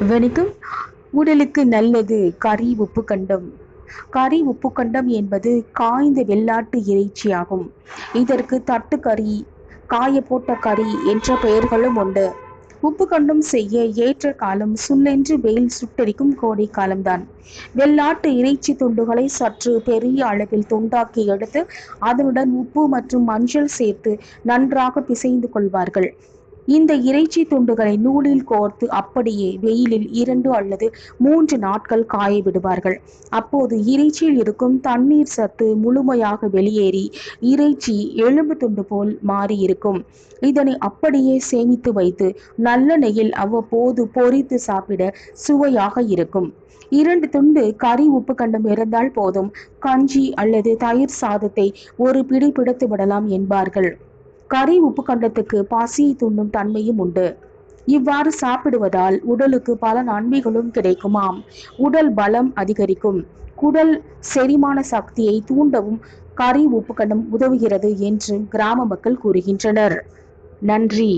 வணக்கம் உடலுக்கு நல்லது. கறி உப்பு கண்டம் கறி உப்பு கண்டம் என்பது காய்ந்த வெள்ளாட்டு இறைச்சியாகும். இதற்கு தட்டுக்கறி காய போட்ட கறி என்ற பெயர்களும் உண்டு. உப்பு கண்டம் செய்ய ஏற்ற காலம் சுல்லென்று வெயில் சுட்டெரிக்கும் கோடை காலம்தான். வெள்ளாட்டு இறைச்சி துண்டுகளை சற்று பெரிய அளவில் துண்டாக்கி எடுத்து அதனுடன் உப்பு மற்றும் மஞ்சள் சேர்த்து நன்றாக பிசைந்து கொள்வார்கள். இந்த இறைச்சி துண்டுகளை நூலில் கோர்த்து அப்படியே வெயிலில் இரண்டு அல்லது மூன்று நாட்கள் காய விடுவார்கள். அப்போது இறைச்சியில் இருக்கும் தண்ணீர் சத்து முழுமையாக வெளியேறி இறைச்சி எலும்பு துண்டு போல் மாறி இருக்கும் இதனை அப்படியே சேமித்து வைத்து நல்லெண்ணெயில் அவ்வப்போது பொரித்து சாப்பிட சுவையாக இருக்கும். இரண்டு துண்டு கறி உப்பு கண்டம் இருந்தால் போதும். கஞ்சி அல்லது தயிர் சாதத்தை ஒரு பிடி பிடித்து விடலாம் என்பார்கள். கறி உப்பு கண்டத்துக்கு பசியை தூண்டும் தன்மையும் உண்டு. இவ்வாறு சாப்பிடுவதால் உடலுக்கு பல நன்மைகளும் கிடைக்குமாம். உடல் பலம் அதிகரிக்கும். குடல் செரிமான சக்தியை தூண்டவும் கறி உப்பு கண்டம் உதவுகிறது என்று கிராம மக்கள் கூறுகின்றனர். நன்றி.